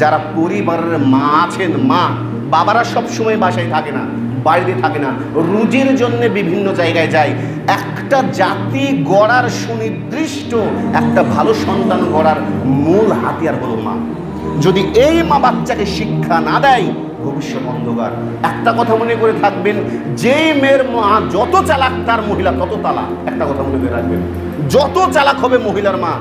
যারা পরিবারের মা আছেন, মা, বাবারা সব সময় বাসায় থাকে না, বাড়িতে থাকে না, রুজির জন্য বিভিন্ন জায়গায় যায়। একটা জাতি গড়ার সুনির্দিষ্ট একটা ভালো সন্তান গড়ার মূল হাতিয়ার হলো মা। যদি এই মা বাচ্চাকে শিক্ষা না দেয়, ভবিষ্যৎ অন্ধকার। একটা কথা মনে করে থাকবেন, যেই মেয়ের মা যত চালাক তার মহিলা তত তালাক। একটা কথা মনে করে রাখবেন, যত চালাক হবে মহিলার মা,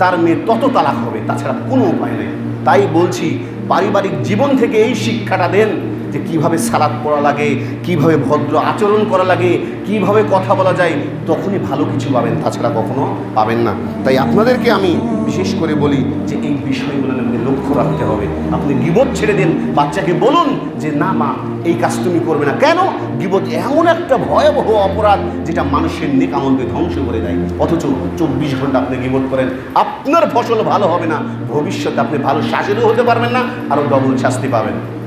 তার মেয়ে তত তালাক হবে, তাছাড়া কোনো উপায় নেই। তাই বলছি পারিবারিক জীবন থেকে এই শিক্ষাটা দেন। যে কীভাবে সালাদ পড়া লাগে, কীভাবে ভদ্র আচরণ করা লাগে, কীভাবে কথা বলা যায়, তখনই ভালো কিছু পাবেন, তাছাড়া কখনো পাবেন না। তাই আপনাদেরকে আমি বিশেষ করে বলি যে এই বিষয়গুলো আমাদের লক্ষ্য রাখতে হবে। আপনি গিবত ছেড়ে দিন, বাচ্চাকে বলুন যে, না মা, এই কাজ তুমি করবে না। কেন? গিবত এমন একটা ভয়াবহ অপরাধ যেটা মানুষের নেক আমলকে ধ্বংস করে দেয়। অথচ চব্বিশ ঘণ্টা আপনি গিবত করেন। আপনার ফসল ভালো হবে না, ভবিষ্যতে আপনি ভালো শাশুড়ি হতে পারবেন না, আরও ডবল শাস্তি পাবেন।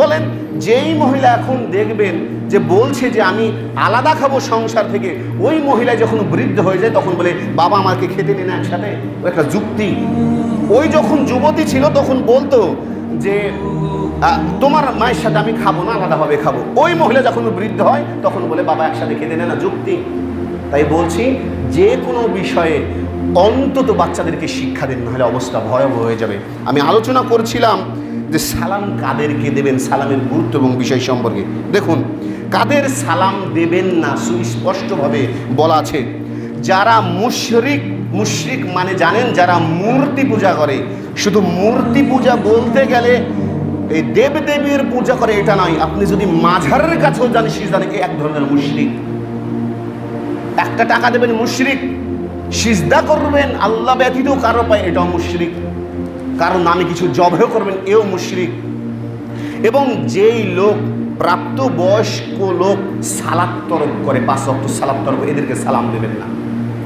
বলেন, যেই মহিলা এখন দেখবেন যে বলছে যে আমি আলাদা খাব সংসার থেকে, ওই মহিলা যখন বৃদ্ধ হয়ে যায় তখন বলে, বাবা আমাকে খেতে দিন একসাথে। ও একটা যুক্তি। ওই যখন যুবতী ছিল তখন বলতো যে তোমার মায়ের সাথে আমি খাব না, আলাদাভাবে খাব। ওই মহিলা যখন বৃদ্ধ হয় তখন বলে, বাবা একসাথে খেতে নেয় না, যুক্তি। তাই বলছি, যে কোনো বিষয়ে অন্তত বাচ্চাদেরকে শিক্ষা দিন, নাহলে অবস্থা ভয়াবহ হয়ে যাবে। আমি আলোচনা করছিলাম যে সালাম কাদেরকে দেবেন? সালামের গুরুত্ব এবং বিষয় সম্পর্কে। দেখুন, কাদের সালাম দেবেন না সুস্পষ্টভাবে বলা আছে। যারা মুশরিক মুশরিক মানে জানেন, যারা মূর্তি পূজা করে। শুধু মূর্তি পূজা বলতে গেলে এই দেবদেবীর পূজা করে এটা নয়। আপনি যদি মাঝারের কাছেও জানেন জানেন এক ধরনের মুশরিক। একটা টাকা দেবেন মুশরিক, সিজদা করবেন, আল্লাহ ব্যতীত কারও পায় এটাও মুশরিক। কারও নামে কিছু জবহ করবেন, এও মুশরিক। এবং যেই লোক প্রাপ্ত বয়স্ক লোক তরফ করে, পাঁচ অক্ট এদেরকে সালাম দেবেন না।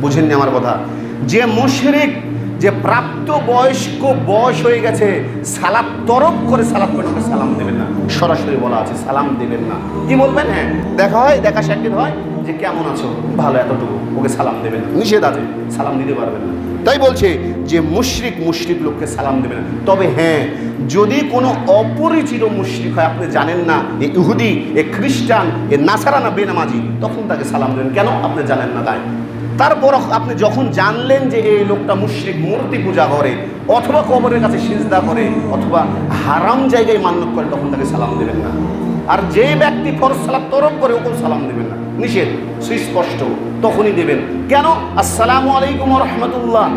বুঝেননি আমার কথা? যে মুশরিক যে প্রাপ্ত বয়স্ক বয়স হয়ে গেছে সালাত তরফ করে সালাত করে সালাম দেবেন না। সরাসরি বলা আছে, সালাম দেবেন না। কি বলবেন? হ্যাঁ দেখা হয়, দেখা সাক্ষাৎ হয় যে কেমন আছো? ভালো, এতটুকু। ওকে সালাম দেবেন নিষেধ আছে, সালাম দিতে পারবেন না। তাই বলছে যে মুশরিক মুশরিক লোককে সালাম দেবেন না। তবে হ্যাঁ যদি কোনো অপরিচিত মুশরিক হয়, আপনি জানেন না, এ ইহুদি, এ খ্রিস্টান, এ নাসারানা বেনামাজি, তখন তাকে সালাম দেবেন। কেন? আপনি জানেন না তাই। তারপর আপনি যখন জানলেন যে এই লোকটা মুশরিক, মূর্তি পূজা করে, অথবা কবরের কাছে সিজদা করে, অথবা হারাম জায়গায় মান্যত করে, তখন তাকে সালাম দেবেন না। আর যে ব্যক্তি ফরজ সালাম তরফ করে ওকে সালাম দেবেন না। নিষেধ, সুস্পষ্ট, তখনই দেবেন। কেন? আসসালামু আলাইকুম রহমতুল্লাহ।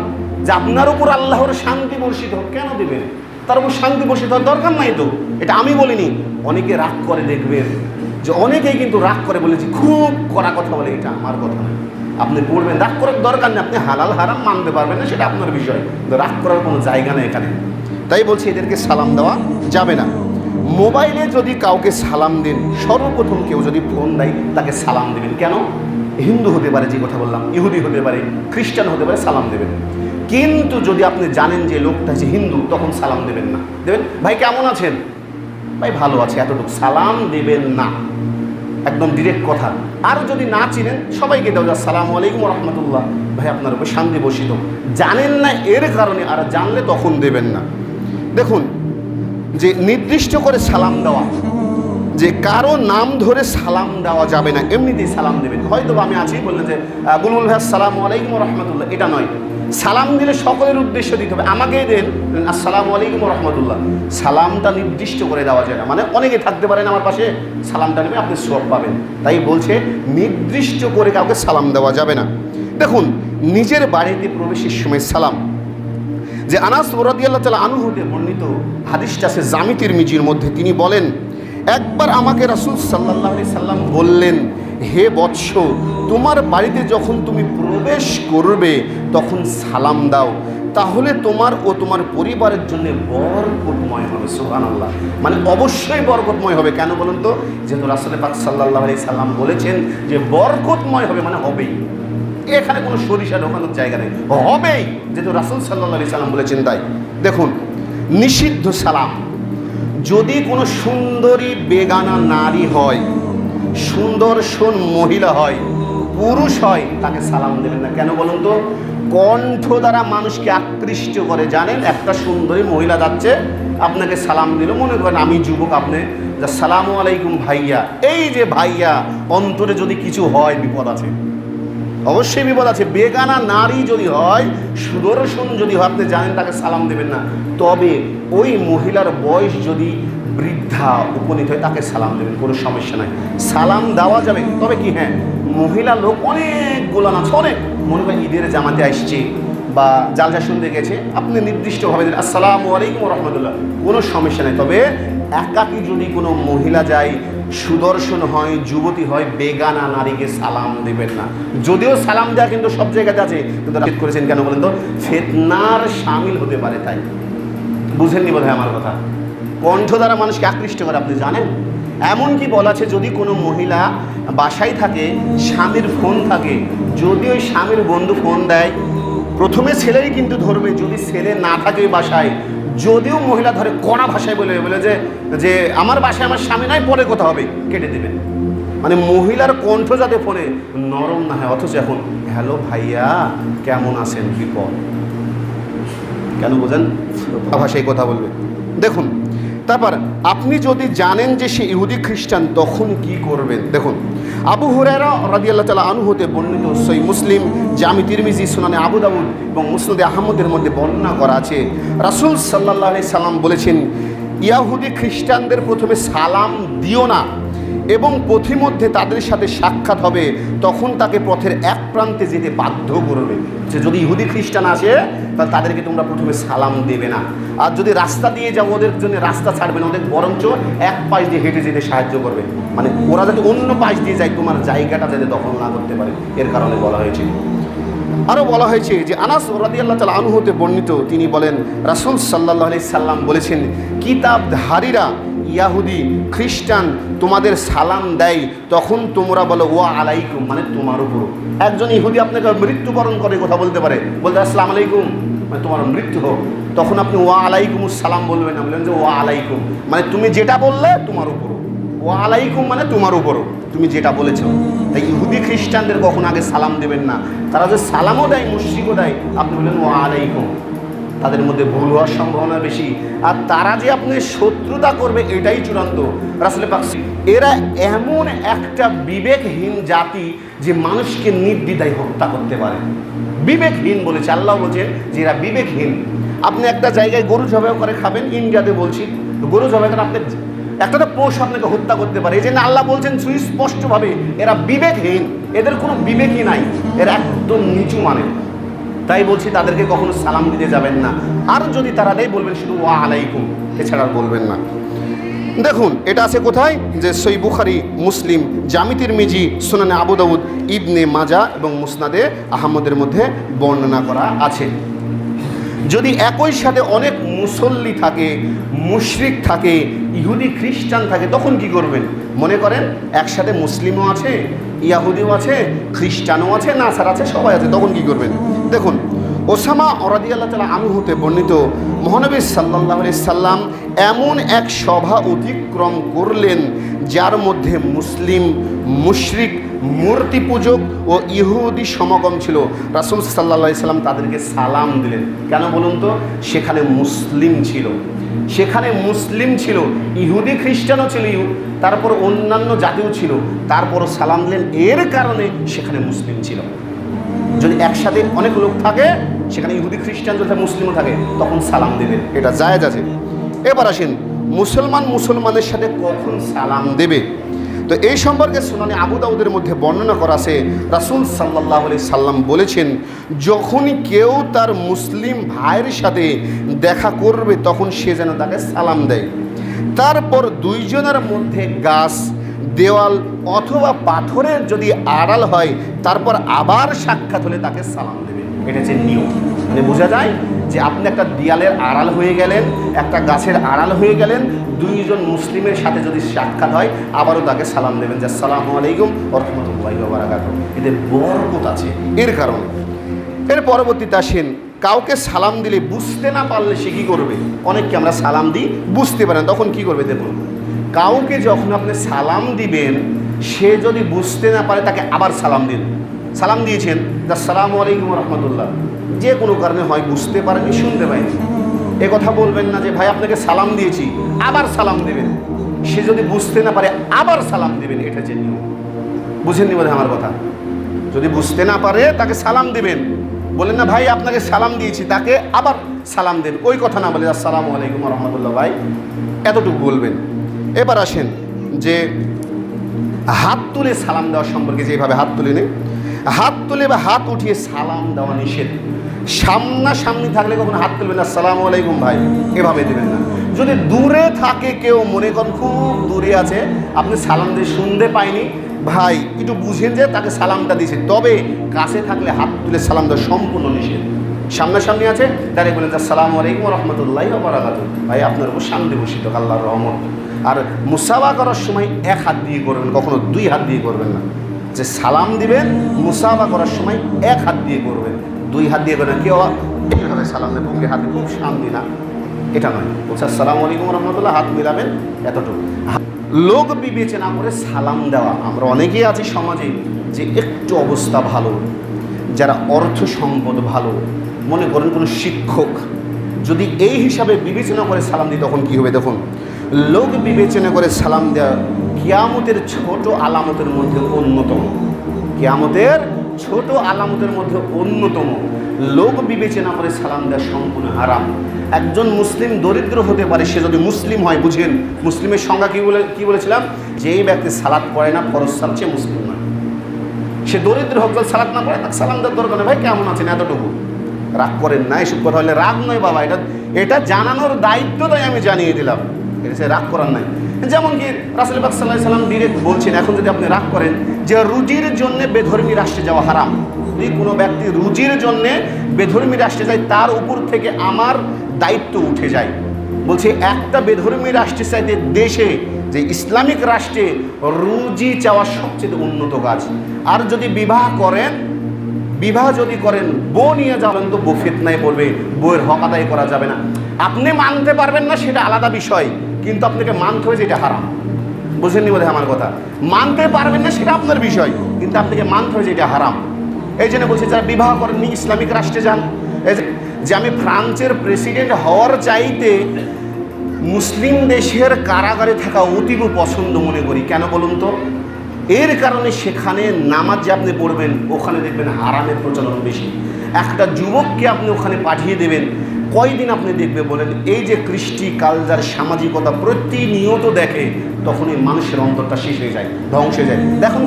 যে আপনার উপর আল্লাহর শান্তি বর্ষিত হোক, কেন দেবেন? তার উপর শান্তি বর্ষিত হওয়ার দরকার নাই তো। এটা আমি বলিনি। অনেকে রাগ করে দেখবেন। যে অনেকেই কিন্তু রাগ করে বলেছি খুব কড়া কথা বলে, এটা আমার কথা নয় আপনি পড়বেন, রাগ করার দরকার নেই, আপনি হালাল হারাম মানতে পারবেন না, সেটা আপনার বিষয়। রাগ করার কোনো জায়গা নেই এখানে। তাই বলছি, এদেরকে সালাম দেওয়া যাবে না। মোবাইলে যদি কাউকে সালাম দেন, সর্বপ্রথম কেউ যদি ফোন দেয়, তাকে সালাম দেবেন। কেন? হিন্দু হতে পারে, যে কথা বললাম, ইহুদি হতে পারে, খ্রিস্টান হতে পারে, সালাম দেবেন। কিন্তু যদি আপনি জানেন যে লোকটা যে হিন্দু, তখন সালাম দেবেন না। দেবেন, ভাই, কেমন আছেন? ভাই, ভালো আছে, এতটুকু সালাম দেবেন না। একদম ডিরেক্ট কথা। আর যদি না চিনেন, সবাইকে দেওয়া যায় সালাম আলাইকুম রহমতুল্লাহ। ভাই, আপনার উপর শান্তি বসিত জানেন না এর কারণে, আর জানলে তখন দেবেন না। দেখুন, যে নির্দিষ্ট করে সালাম দেওয়া, যে কারও নাম ধরে সালাম দেওয়া যাবে না, এমনিতেই সালাম দেবেন। হয়তো আমি আছি বললেন যে গুলুল ভাই, সালাম আলাইকুম রহমতুল্লাহ। এটা নয়। সালাম দিলে সকলের উদ্দেশ্য দিতে হবে। আমাকেই দেন, আসসালামু আলাইকুম রহমতুল্লাহ। সালামটা নির্দিষ্ট করে দেওয়া যায় না। মানে অনেকে থাকতে পারেন আমার পাশে, সালামটা নেবে, আপনি সব পাবেন। তাই বলছে, নির্দিষ্ট করে কাউকে সালাম দেওয়া যাবে না। দেখুন, নিজের বাড়িতে প্রবেশের সময় সালাম। যে আনাস রদিয়াল্লাহ তালা আনু হতে বর্ণিত হাদিসটা আছে জামিতির মিজির মধ্যে, তিনি বলেন, একবার আমাকে রাসুল সাল্লাহ সাল্লাম বললেন হে বৎস, তোমার বাড়িতে যখন তুমি প্রবেশ করবে, তখন সালাম দাও। তাহলে তোমার ও তোমার পরিবারের জন্য বরকতময় হবে সুহান আল্লাহ মানে অবশ্যই বরকতময় হবে। কেন বলুন তো? যেহেতু রাসুল পাক সাল্লাহ আলি সাল্লাম বলেছেন যে বরকতময় হবে মানে হবেই। এখানে কোনো সরিষা ঢোকানোর জায়গা নেই। হবেই। যেহেতু রাসুল সাল্লাহ আলি সাল্লাম বলেছেন তাই। দেখুন, নিষিদ্ধ সালাম। যদি কোনো সুন্দরী বেগানা নারী হয় সুন্দর সোন মহিলা হয়, পুরুষ হয়, তাকে সালাম দেবেন না। কেন বলুন তো? কণ্ঠ দ্বারা মানুষকে আকৃষ্ট করে, জানেন? একটা সুন্দরী মহিলা যাচ্ছে, আপনাকে সালাম দিল। মনে করেন, আমি যুবক, আপনি যা, সালাম আলাইকুম ভাইয়া। এই যে ভাইয়া, অন্তরে যদি কিছু হয়, বিপদ আছে। অবশ্যই বিপদ আছে। বেগানা নারী যদি হয়, সুদর্শন যদি হয়, আপনি জানেন, তাকে সালাম দেবেন না। তবে ওই মহিলার বয়স যদি বৃদ্ধা উপনীত হয় তাকে সালাম দেবেন, কোনো সমস্যা নাই। সালাম দেওয়া যাবে, তবে কি হ্যাঁ মহিলা লোক অনেক গোলান আছে, অনেক। মনে হয় ঈদের জামাতে আসছে বা জালসা শুনতে গেছে, আপনি নির্দিষ্টভাবে আসসালামু আলাইকুম রহমতুল্লাহ কোনো সমস্যা নেই, তবে একাকি যদি কোনো মহিলা যায়, সুদর্শন হয়, যুবতী হয়, বেগানা নারীকে সালাম দেবেন না। যদিও সালাম দেওয়া কিন্তু সব জায়গাতে আছে, কিন্তু রাত করেছেন কেন বলেন তো? ফেতনার সামিল হতে পারে তাই। বুঝেননি বোধ আমার কথা? কণ্ঠ দ্বারা মানুষকে আকৃষ্ট করে আপনি জানেন? এমনকি বলা আছে যদি কোনো মহিলা বাসায় থাকে স্বামীর ফোন থাকে যদি ওই স্বামীর বন্ধু ফোন দেয় প্রথমে ছেলেই কিন্তু ধরবে যদি ছেলে না থাকে বাসায়। যদিও মহিলা ধরে কড়া ভাষায় বলে বলে যে যে আমার বাসায় আমার স্বামী নাই পরে কথা হবে কেটে দেবেন মানে মহিলার কণ্ঠ যাতে ফোনে নরম না হয় অথচ এখন হ্যালো ভাইয়া কেমন আছেন? বিপদ কেন বোঝেন? ভাষায় কথা বলবে। দেখুন তারপর আপনি যদি জানেন যে সে ইহুদি খ্রিস্টান, তখন কি করবেন? দেখুন, আবু হুরেরা রাদিয়াল্লাহ তালা আনু হতে বর্ণিত সই মুসলিম, জামি তিরমিজি, সুনানে আবু দাউদ এবং মুসলিদে আহমদের মধ্যে বর্ণনা করা আছে। রাসুল সাল্লাহ সাল্লাম বলেছেন ইয়াহুদি খ্রিস্টানদের প্রথমে সালাম দিও না। এবং পথিমধ্যে তাদের সাথে সাক্ষাৎ হবে, তখন তাকে পথের এক প্রান্তে যেতে বাধ্য করবে। যে যদি ইহুদি খ্রিস্টান আসে, তাহলে তাদেরকে তোমরা প্রথমে সালাম দেবে না। আর যদি রাস্তা দিয়ে যাও, ওদের জন্য রাস্তা ছাড়বে না, ওদের বরঞ্চ এক পাশ দিয়ে হেঁটে যেতে সাহায্য করবে। মানে ওরা যাতে অন্য পাশ দিয়ে যায়, তোমার জায়গাটা যাতে দখল না করতে পারে, এর কারণে বলা হয়েছে। আরও বলা হয়েছে যে আনাস রাদি আল্লাহ তালা আনুহতে বর্ণিত, তিনি বলেন, রাসুল সাল্লাহ আলি সাল্লাম বলেছেন, কিতাবধারীরা ইয়াহুদি, খ্রিস্টান তোমাদের সালাম দেয়, তখন তোমরা বলো, ওয়া আলাইকুম মানে তোমার উপর। একজন ইহুদি আপনাকে মৃত্যুবরণ করে কথা বলতে পারে। বলতে আসসালাম আলাইকুম মানে তোমার মৃত্যু হোক। তখন আপনি ওয়া আলাইকুম সালাম বলবেন। না বললেন যে, ওয়া আলাইকুম মানে তুমি যেটা বললে তোমার উপর। ওয়া আলাইকুম মানে তোমার উপরও তুমি যেটা বলেছ। তাই ইহুদি, খ্রিস্টানদের কখন আগে সালাম দেবেন না। তারা যে সালামও দেয়, মুশ্রিকও দেয়। আপনি বললেন, ওয়া আলাইকুম। তাদের মধ্যে ভুল হওয়ার সম্ভাবনা বেশি। আর তারা যে আপনি শত্রুতা করবে, এটাই চূড়ান্ত। রাসলে পাকসি এরা এমন একটা বিবেকহীন জাতি যে মানুষকে নির্দ্বিধায় হত্যা করতে পারে। বিবেকহীন বলেছে, আল্লাহ বলছেন যে এরা বিবেকহীন। আপনি একটা জায়গায় গরু জবাই করে খাবেন, ইন্ডিয়াতে বলছি গরু জবাই করে আপনি একটা তো পোষ আপনাকে হত্যা করতে পারে। এই জন্য আল্লাহ বলছেন সুস্পষ্টভাবে, এরা বিবেকহীন। এদের কোনো বিবেকই নাই। এরা একদম নিচু মানে তাই বলছি, তাদেরকে কখনো সালাম দিতে যাবেন না। আর যদি তারা দেয় বলবেন শুধু ওয়া আলাইকুম, এছাড়া বলবেন না। দেখুন, এটা আছে কোথায়? যে সই বুখারি, মুসলিম জামিতির মিজি সুনানে আবু দাউদ, ইবনে মাজা এবং মুসনাদে আহমদের মধ্যে বর্ণনা করা আছে। যদি একই সাথে অনেক মুসল্লি থাকে, মুশরিক থাকে, ইহুদি, খ্রিস্টান থাকে, তখন কি করবেন? মনে করেন, একসাথে মুসলিমও আছে, ইয়াহুদিও আছে, খ্রিস্টানও আছে, নাসার আছে, সবাই আছে, তখন কি করবেন? দেখুন, ওসামা অরাদি আল্লাহ তালা আনু হতে বর্ণিত মহানবী সাল্লাহ সাল্লাম এমন এক সভা অতিক্রম করলেন যার মধ্যে মুসলিম, মুশরিক, মূর্তি পূজক ও ইহুদি সমাগম ছিল। রাসুল সাল্লা সাল্লাম তাদেরকে সালাম দিলেন। কেন বলুন তো? সেখানে মুসলিম ছিল। সেখানে মুসলিম ছিল, ইহুদি খ্রিস্টানও ছিল তারপর অন্যান্য জাতিও ছিল। তারপরও সালাম দিলেন। এর কারণে সেখানে মুসলিম ছিল। যদি একসাথে অনেক লোক থাকে, সেখানে ইহুদি, খ্রিস্টান যদি মুসলিমও থাকে, তখন সালাম দেবে এটা জায়েজ আছে। এবার আসেন, মুসলমান মুসলমানের সাথে কখন সালাম দেবে? তো এই সম্পর্কে সুনানি আবু দাউদের মধ্যে বর্ণনা করা আছে, রাসুল সাল্লাহ সাল্লাম বলেছেন, যখনই কেউ তার মুসলিম ভাইয়ের সাথে দেখা করবে, তখন সে যেন তাকে সালাম দেয়। তারপর দুইজনের মধ্যে গাছ দেওয়াল অথবা পাথরের যদি আড়াল হয়, তারপর আবার সাক্ষাৎ হলে তাকে সালাম দেবে। এটা হচ্ছে নিয়ম। মানে বোঝা যায় যে আপনি একটা দেয়ালের আড়াল হয়ে গেলেন, একটা গাছের আড়াল হয়ে গেলেন, দুইজন মুসলিমের সাথে যদি সাক্ষাৎ হয়, আবারও তাকে সালাম দেবেন যে সালাম আলাইকুম রহমতুল্লাহ বারাকাত এদের বরকত আছে। এর কারণে, এর পরবর্তীতে আসেন, কাউকে সালাম দিলে বুঝতে না পারলে সে কী করবে? অনেককে আমরা সালাম দিই, বুঝতে পারেন তখন কি করবে দেখুন। কাউকে যখন আপনি সালাম দিবেন, সে যদি বুঝতে না পারে, তাকে আবার সালাম দিন। সালাম দিয়েছেন সালাম আলাইকুম রহমতুল্লাহ। যে কোনো কারণে হয়, বুঝতে পারেনি, শুনতে পাইনি এ কথা বলবেন না যে, ভাই, আপনাকে সালাম দিয়েছি, আবার সালাম দেবেন। সে যদি বুঝতে না পারে, আবার সালাম দেবেন, এটা যে নিয়ম। বুঝেননি বোধহয় আমার কথা? যদি বুঝতে না পারে, তাকে সালাম দিবেন। বলেন না, ভাই, আপনাকে সালাম দিয়েছি, তাকে আবার সালাম দেন। ওই কথা না বলে, আসসালামু আলাইকুম রহমতুল্লাহ ভাই। এতটুকু বলবেন। এবার আসেন যে হাত তুলে সালাম দেওয়া সম্পর্কে যেভাবে হাত তুলে নেই হাত তুলে বা হাত উঠিয়ে সালাম দেওয়া নিষেধ। সামনাসামনি থাকলে কখনো হাত তুলবেন না, সালাম আলাইকুম ভাই। এভাবে দেবেন না। যদি দূরে থাকে কেউ, মনে করেন খুব দূরে আছে, আপনি সালাম দিয়ে শুনতে পাইনি ভাই, একটু বুঝেন যে তাকে সালামটা দিয়েছে। তবে কাছে থাকলে হাত তুলে সালাম দেওয়া সম্পূর্ণ নিষেধ। সামনাসামনি আছে দাঁড়িয়ে বলেন সালাম আলাইকুম রহমতুল্লাহ ভাই, আপনার উপর শান্তি বসিত আল্লাহর রহমত। আর মুসাফা করার সময় এক হাত দিয়ে করবেন, কখনো দুই হাত দিয়ে করবেন না। যে সালাম দিবেন মুসাফা করার সময় এক হাত দিয়ে করবেন। দুই হাত দিয়ে করবেন কেউ এইভাবে সালাম দেবেন বুকে হাতে খুব শান্তি না। এটা নয়। বলছে, আসসালামু আলাইকুম রহমতুল্লাহ। হাত মিলাবেন এতটুকু। লোক বিবেচনা করে সালাম দেওয়া। আমরা অনেকেই আছি সমাজে যে একটু অবস্থা ভালো, যারা অর্থ সম্পদ ভালো, মনে করেন কোনো শিক্ষক, যদি এই হিসাবে বিবেচনা করে সালাম দিই, তখন কী হবে? দেখুন লোক বিবেচনা করে সালাম দেওয়া কিয়ামতের ছোট আলামতের মধ্যে অন্যতম। কিয়ামতের ছোট আলামতের মধ্যে অন্যতম। লোক বিবেচনা করে সালাম দেওয়া সম্পূর্ণ হারাম। একজন মুসলিম দরিদ্র হতে পারে, সে যদি মুসলিম হয়, বুঝেন? মুসলিমের সংজ্ঞা কী বলে কী বলেছিলাম? যেই ব্যক্তি সালাদ পড়ে না, ফরজ সাল সে মুসলিম নয়। সে দরিদ্র হোক সালাদ না পড়ে, তাকে সালাম দেওয়ার দরকার নেই। ভাই, কেমন আছেন এতটুকু? রাগ করেন না, এসব কথা হলে রাগ নয় বাবা, এটা এটা জানানোর দায়িত্বটাই আমি জানিয়ে দিলাম। সে রাগ করার নাই। যেমন কি রাসুল বাক সাল্লাহ সাল্লাম ডিরেক্ট বলছেন, এখন যদি আপনি রাগ করেন যে রুজির জন্য বেধর্মী রাষ্ট্রে যাওয়া হারাম, যদি কোনো ব্যক্তি রুজির জন্য বেধর্মী রাষ্ট্রে যায়, তার উপর থেকে আমার দায়িত্ব উঠে যায়। বলছে, একটা বেধর্মী রাষ্ট্রের চাইতে দেশে, যে ইসলামিক রাষ্ট্রে রুজি চাওয়া সবচেয়ে উন্নত কাজ। আর যদি বিবাহ করেন, বিবাহ যদি করেন, বউ নিয়ে যাবেন তো বউ ফেতনায় পড়বে, বউয়ের হক আদায় করা যাবে না। আপনি মানতে পারবেন না, সেটা আলাদা বিষয়। কিন্তু আপনাকে মানতে হবে যে এটা হারাম। বুঝেননি বোধ আমার কথা? মানতে পারবেন না সেটা আপনার বিষয়, কিন্তু আপনাকে মানতে হবে যে এটা হারাম। এই জন্য বলছি, যারা বিবাহ করেননি, ইসলামিক রাষ্ট্রে যান। যে আমি ফ্রান্সের প্রেসিডেন্ট হওয়ার চাইতে মুসলিম দেশের কারাগারে থাকা অতীব পছন্দ মনে করি। কেন বলুন তো? এর কারণে সেখানে নামাজ যে আপনি পড়বেন, ওখানে দেখবেন হারামের প্রচলন বেশি। একটা যুবককে আপনি ওখানে পাঠিয়ে দেবেন কয়দিন আপনি দেখবে বলেন, এই যে কৃষ্টি, কালচার, সামাজিকতা প্রতিনিয়ত দেখে তখন এই মানুষের অন্তরটা শেষ হয়ে যায়, ধ্বংস হয়ে যায়। দেখুন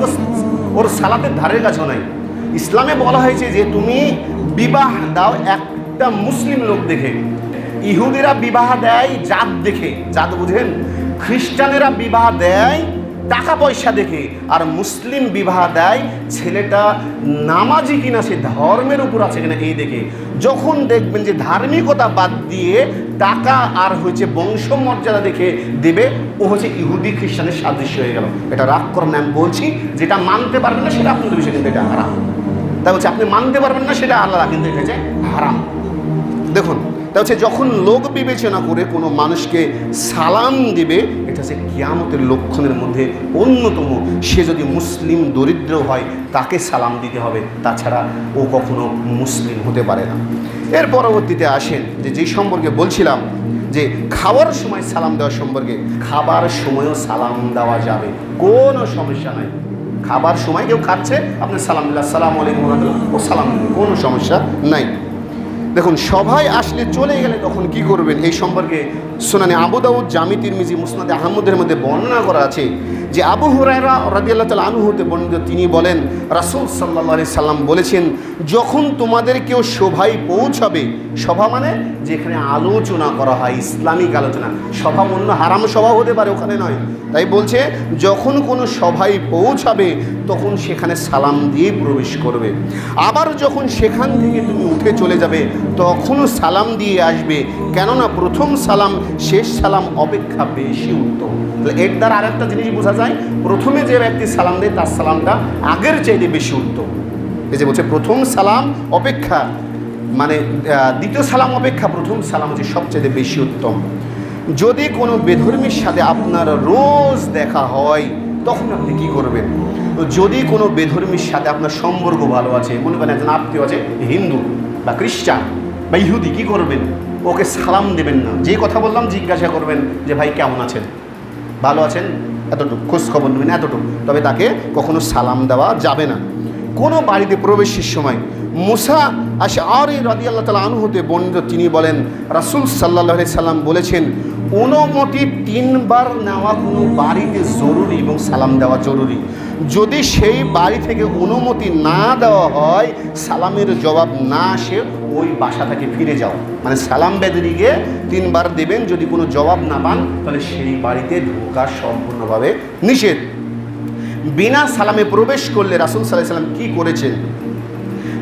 ওর সালাতের ধারের কাছেও নাই। ইসলামে বলা হয়েছে যে, তুমি বিবাহ দাও একটা মুসলিম লোক দেখে। ইহুদিরা বিবাহ দেয় জাত দেখে। জাত বুঝেন? খ্রিস্টানেরা বিবাহ দেয় টাকা পয়সা দেখে আর মুসলিম বিবাহ দেয়, ছেলেটা নামাজি কিনা সে ধর্মের উপর আছে কিনা এই দেখে। যখন দেখবেন যে ধার্মিকতা বাদ দিয়ে টাকা আর হচ্ছে বংশমর্যাদা দেখে দেবে, ও হচ্ছে ইহুদি খ্রিস্টানের সাদৃশ্য হয়ে গেল। এটা রাগ করেন না আমি বলছি, যেটা মানতে পারবেন না সেটা আপনাদের বিষয় কিন্তু এটা হারাম। তাই হচ্ছে আপনি মানতে পারবেন না সেটা আলাদা, কিন্তু এটা হচ্ছে হারাম। দেখুন তা হচ্ছে যখন লোক বিবেচনা করে কোনো মানুষকে সালাম দিবে, এটা হচ্ছে কিয়ামতের লক্ষণের মধ্যে অন্যতম। সে যদি মুসলিম দরিদ্র হয়, তাকে সালাম দিতে হবে। তাছাড়া ও কখনো মুসলিম হতে পারে না। এর পরবর্তীতে আসেন যে, যেই সম্পর্কে বলছিলাম যে, খাওয়ার সময় সালাম দেওয়া সম্পর্কে, খাবার সময়ও সালাম দেওয়া যাবে। কোনো সমস্যা নাই। খাবার সময় কেউ খাচ্ছে, আপনি সালাম দিল্লা সালাম আলাইকুম ও সালাম কোনো সমস্যা নাই। দেখুন সভায় আসলে চলে গেলে তখন কি করবেন? এই সম্পর্কে সোনানি আবু দাউদ, জামি, তিরমিজি, মুসনাদে আহমদের মধ্যে বর্ণনা করা আছে যে আবু হুরায়রা রাদিয়াল্লাহ তাল আনু হতে বর্ণিত, তিনি বলেন, রাসূল আলাইহি সাল্লাম বলেছেন, যখন তোমাদের কেউ সভায় পৌঁছাবে, সভা মানে যেখানে আলোচনা করা হয়, ইসলামিক আলোচনা। সভা অন্য হারাম সভা হতে পারে, ওখানে নয়। তাই বলছে, যখন কোনো সভায় পৌঁছাবে, তখন সেখানে সালাম দিয়ে প্রবেশ করবে। আবার যখন সেখান থেকে তুমি উঠে চলে যাবে, তখনও সালাম দিয়ে আসবে। কেননা প্রথম সালাম শেষ সালাম অপেক্ষা বেশি উত্তম। তাহলে এর দ্বারা আরেকটা জিনিস বোঝা যায়, প্রথমে যে ব্যক্তি সালাম দেয়, তার সালামটা আগের চাইতে বেশি উত্তম। এই যে বলছে, প্রথম সালাম অপেক্ষা মানে দ্বিতীয় সালাম অপেক্ষা প্রথম সালাম হচ্ছে সবচেয়ে বেশি উত্তম। যদি কোনো বেধর্মীর সাথে আপনার রোজ দেখা হয়, তখন আপনি কি করবেন? যদি কোনো বেধর্মীর সাথে আপনার সম্পর্ক ভালো আছে, মনে করেন একজন আত্মীয় আছে, হিন্দু বা খ্রিস্টান বা ইহুদি, কী করবেন? ওকে সালাম দেবেন না। যে কথা বললাম জিজ্ঞাসা করবেন যে, ভাই, কেমন আছেন? ভালো আছেন? এতটুকু খোঁজ খবর নেবেন, এতটুকু। তবে তাকে কখনো সালাম দেওয়া যাবে না। কোনো বাড়িতে প্রবেশের সময় মুসা আশা আর এই রাদি আল্লাহ তালা আনুহতে বর্ণিত তিনি বলেন, রাসুল সাল্লাহ সাল্লাম বলেছেন, অনুমতি তিনবার নেওয়া কোনো বাড়িতে জরুরি এবং সালাম দেওয়া জরুরি। যদি সেই বাড়ি থেকে অনুমতি না দেওয়া হয়, সালামের জবাব না আসে, ওই বাসা থেকে ফিরে যাও। মানে সালাম বেদরিকে তিনবার দেবেন, যদি কোনো জবাব না পান, তাহলে সেই বাড়িতে ঢোকা সম্পূর্ণভাবে নিষেধ। বিনা সালামে প্রবেশ করলে রাসুল সাল্লাহ সাল্লাম কী করেছেন?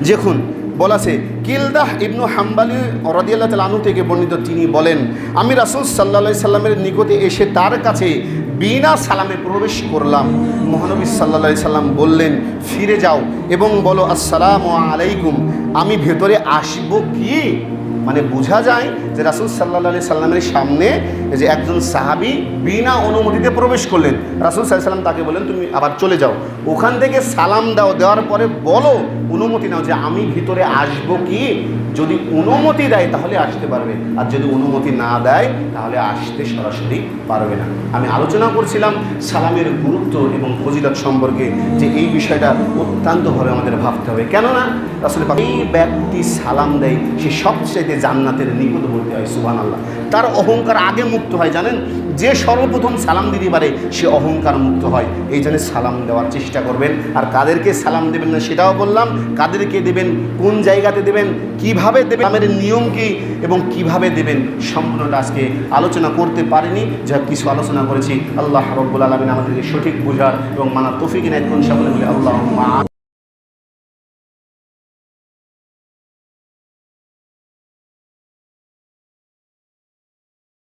দেখুন বলাছে, কিলদাহ ইবনু হাম্বালি রদিয়াল্লাহ তালু থেকে বর্ণিত তিনি বলেন, আমি রাসুল সাল্লা সাল্লামের নিকটে এসে তার কাছে বিনা সালামে প্রবেশ করলাম। মহানবী সাল্লা সাল্লাম বললেন, ফিরে যাও এবং বলো, আসসালামু আলাইকুম। আমি ভেতরে আসব কি? মানে বোঝা যায় যে রাসুল সাল্লাহ আলি সাল্লামের সামনে যে একজন সাহাবি বিনা অনুমতিতে প্রবেশ করলেন। রাসুল সাল্লাহ সাল্লাম তাকে বলেন তুমি আবার চলে যাও। ওখান থেকে সালাম দাও, দেওয়ার পরে বলো, অনুমতি নাও যে আমি ভিতরে আসব কি? যদি অনুমতি দেয় তাহলে আসতে পারবে। আর যদি অনুমতি না দেয়, তাহলে আসতে সরাসরি পারবে না। আমি আলোচনা করছিলাম সালামের গুরুত্ব এবং ফজিলত সম্পর্কে, যে এই বিষয়টা অত্যন্তভাবে আমাদের ভাবতে হবে। কেননা আসলে এই ব্যক্তি সালাম দেয়, সে সবচেয়ে জান্নাতের নিকটবর্তী হয় সুবান আল্লাহ তার অহংকার আগে মুক্ত হয়, জানেন? যে সর্বপ্রথম সালাম দিতে পারে, সে অহংকার মুক্ত হয়। এই জন্য সালাম দেওয়ার চেষ্টা করবেন। আর কাদেরকে সালাম দেবেন না সেটাও বললাম, কাদেরকে দেবেন, কোন জায়গাতে দেবেন, কীভাবে দেবেন? আমের নিয়ম কি এবং কীভাবে দেবেন? সম্পূর্ণটা আজকে আলোচনা করতে পারিনি। যা কিছু আলোচনা করেছি। আল্লাহ রব্বুল আলমিন আমাদেরকে সঠিক বোঝার এবং মানা তফিক কোন সকলে বলে আল্লাহ